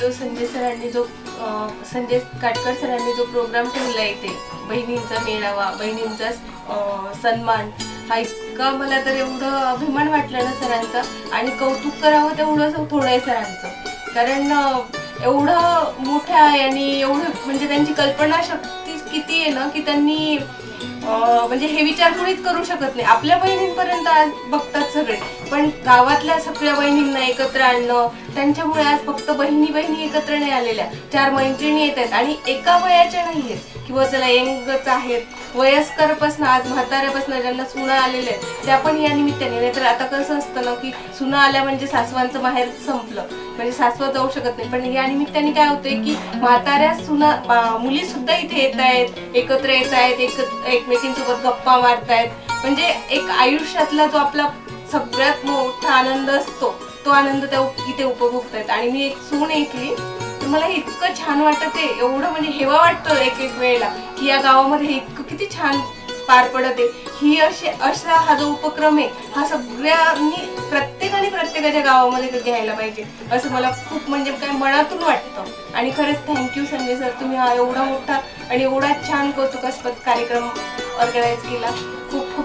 संजय सरांनी जो संजय काटकर सरांनी जो प्रोग्राम ठेवला इथे बहिणींचा मेळावा बहिणींचा सन्मान हा इतका मला तर एवढं अभिमान वाटला ना सरांचा. आणि कौतुक करावं तेवढं थोडं आहे सरांचं. कारण एवढं मोठं आहे आणि एवढं म्हणजे त्यांची कल्पना शक्ती किती आहे ना की त्यांनी म्हणजे हे विचार कोणीच करू शकत नाही. आपल्या बहिणींपर्यंत आज बघतात सगळे. पण गावातल्या सगळ्या बहिणींना एकत्र आणणं त्यांच्यामुळे आज फक्त बहिणी बहिणी एकत्र नाही आलेल्या. चार मैत्रिणी येत आहेत आणि एका वयाच्या नाही आहेत किंवा चला यंगच आहेत. वयस्करपासून आज म्हाताऱ्यापासून ज्यांना सुना आलेले आहेत त्या पण या निमित्ताने. नाहीतर आता कसं असतं ना की सुना आल्या म्हणजे सासवांचं माहेर संपलं. म्हणजे सासवा जाऊ शकत नाही. पण या निमित्ताने काय होतंय की म्हाताऱ्या सुना मुली सुद्धा इथे येत आहेत. एकत्र येत आहेत. एक एकमेकींसोबत गप्पा मारतायत. म्हणजे एक आयुष्यातला जो आपला सगळ्यात मोठा आनंद असतो तो आनंद त्या इथे इथे उपभोगतायत आणि मी एक सून ऐकली तर मला हे इतकं छान वाटत आहे एवढं म्हणजे हेवा वाटतं एक एक वेळेला की या गावामध्ये हे इतकं किती छान पार पडत आहे. ही असे असा हा जो उपक्रम आहे हा सगळ्यांनी प्रत्येकाने प्रत्येकाच्या गावामध्ये घ्यायला पाहिजे असं मला खूप म्हणजे काय मनातून वाटतं. आणि खरंच थँक्यू संजय सर तुम्ही हा एवढा मोठा आणि एवढा छान कौतुकास्पद कार्यक्रम ऑर्गनाईज केला. खूप